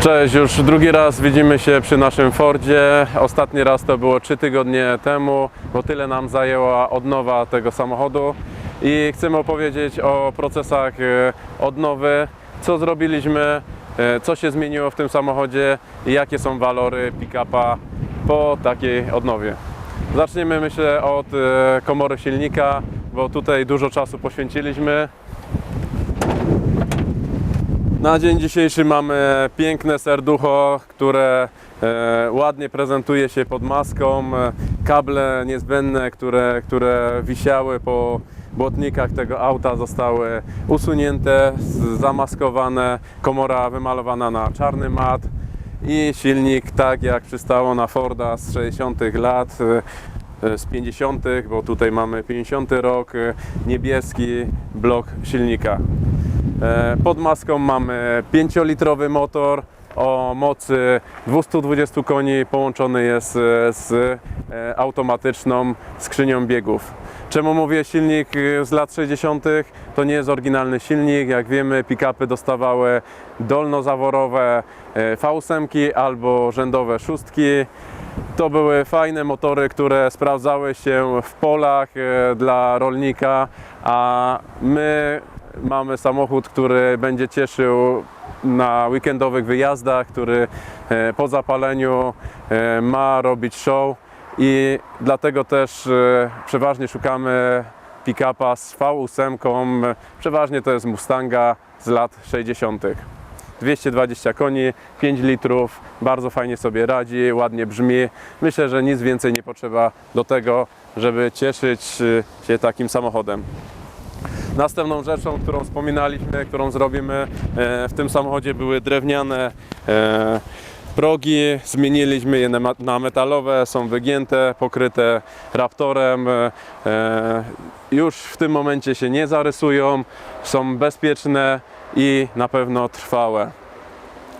Cześć, już drugi raz widzimy się przy naszym Fordzie. Ostatni raz to było 3 tygodnie temu, bo tyle nam zajęła odnowa tego samochodu. I chcemy opowiedzieć o procesach e, odnowy, co zrobiliśmy, e, co się zmieniło w tym samochodzie i jakie są walory pick-upa po takiej odnowie. Zaczniemy myślę od e, komory silnika, bo tutaj dużo czasu poświęciliśmy. Na dzień dzisiejszy mamy piękne serducho, które e, ładnie prezentuje się pod maską. E, Kable niezbędne, które, które wisiały po błotnikach tego auta zostały usunięte, zamaskowane, komora wymalowana na czarny mat i silnik tak jak przystało na Forda z 60 lat. e, Z 50., bo tutaj mamy 50 rok, niebieski blok silnika. E, Pod maską mamy 5-litrowy motor o mocy 220 koni, połączony jest e, z e, automatyczną skrzynią biegów. Czemu mówię silnik z lat 60? To nie jest oryginalny silnik. Jak wiemy, pick-upy dostawały dolnozaworowe e, V8 albo rzędowe szóstki. To były fajne motory, które sprawdzały się w polach dla rolnika, a my mamy samochód, który będzie cieszył na weekendowych wyjazdach, który e, po zapaleniu e, ma robić show i dlatego też e, przeważnie szukamy pick-upa z V8. Przeważnie to jest Mustanga z lat 60. 220 koni, 5 litrów, bardzo fajnie sobie radzi, ładnie brzmi. Myślę, że nic więcej nie potrzeba do tego, żeby cieszyć się takim samochodem. Następną rzeczą, którą wspominaliśmy, którą zrobimy e, w tym samochodzie były drewniane e, progi. Zmieniliśmy je na metalowe, są wygięte, pokryte raptorem. e, Już w tym momencie się nie zarysują, są bezpieczne i na pewno trwałe.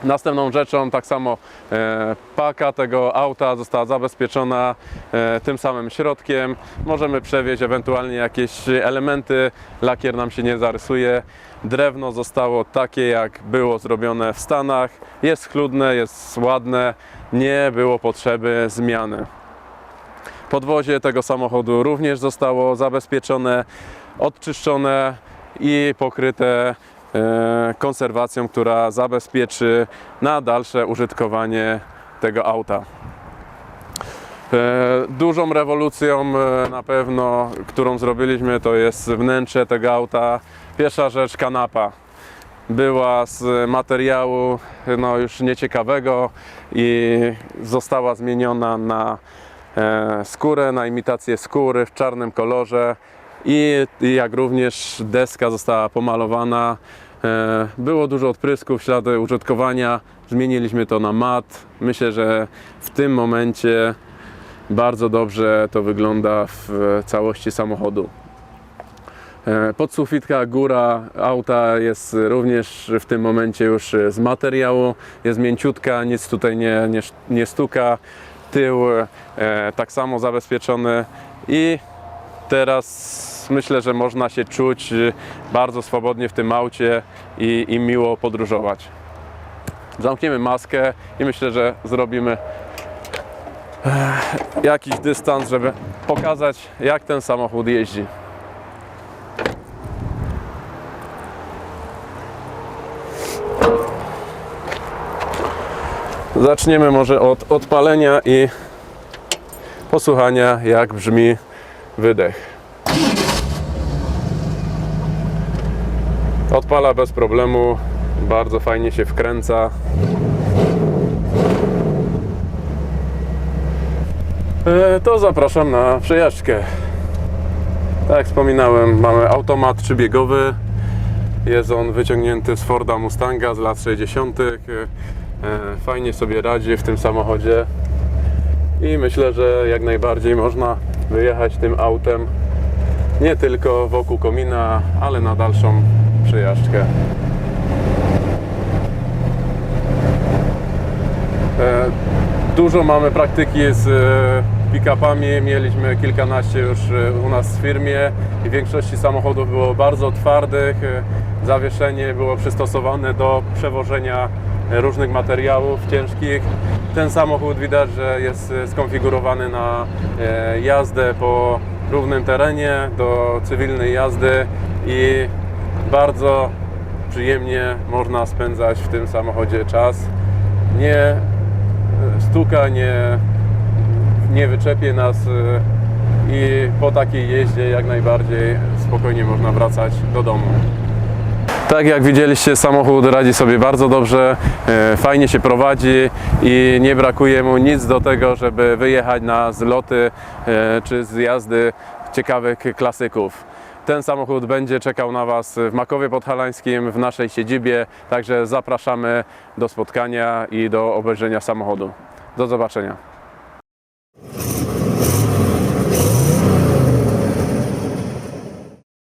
Następną rzeczą, tak samo e, paka tego auta została zabezpieczona e, tym samym środkiem. Możemy przewieźć ewentualnie jakieś elementy, lakier nam się nie zarysuje. Drewno zostało takie, jak było zrobione w Stanach. Jest schludne, jest ładne, nie było potrzeby zmiany. Podwozie tego samochodu również zostało zabezpieczone, odczyszczone i pokryte konserwacją, która zabezpieczy na dalsze użytkowanie tego auta. E, Dużą rewolucją e, na pewno, którą zrobiliśmy, to jest wnętrze tego auta. Pierwsza rzecz kanapa. Była z materiału no, już nieciekawego i została zmieniona na e, skórę, na imitację skóry w czarnym kolorze i, jak również deska została pomalowana. E, było dużo odprysków, ślady użytkowania. Zmieniliśmy to na mat. Myślę, że w tym momencie bardzo dobrze to wygląda w całości samochodu. E, Podsufitka, góra auta jest również w tym momencie już z materiału, jest mięciutka, nic tutaj nie, nie, nie stuka. Tył e, tak samo zabezpieczony i teraz myślę, że można się czuć e, bardzo swobodnie w tym aucie i, i miło podróżować. Zamkniemy maskę i myślę, że zrobimy e, jakiś dystans, żeby pokazać jak ten samochód jeździ. Zaczniemy może od odpalenia i posłuchania, jak brzmi wydech. Odpala bez problemu, bardzo fajnie się wkręca. E, To zapraszam na przejażdżkę. Tak jak wspominałem, mamy automat trzybiegowy. Jest on wyciągnięty z Forda Mustanga z lat 60. E, Fajnie sobie radzi w tym samochodzie i myślę, że jak najbardziej można wyjechać tym autem nie tylko wokół komina, ale na dalszą przejażdżkę. E, Dużo mamy praktyki z e, pick-upami. Mieliśmy kilkanaście już e, u nas w firmie i w większości samochodów było bardzo twardych. Zawieszenie było przystosowane do przewożenia różnych materiałów ciężkich. Ten samochód widać, że jest e, skonfigurowany na e, jazdę po równym terenie, do cywilnej jazdy i bardzo przyjemnie można spędzać w tym samochodzie czas. Nie e, stuka, nie, nie wyczepie nas i po takiej jeździe jak najbardziej spokojnie można wracać do domu. Tak jak widzieliście, samochód radzi sobie bardzo dobrze, e, fajnie się prowadzi i nie brakuje mu nic do tego, żeby wyjechać na zloty e, czy zjazdy ciekawych klasyków. Ten samochód będzie czekał na Was w Makowie Podhalańskim, w naszej siedzibie, także zapraszamy do spotkania i do obejrzenia samochodu. Do zobaczenia.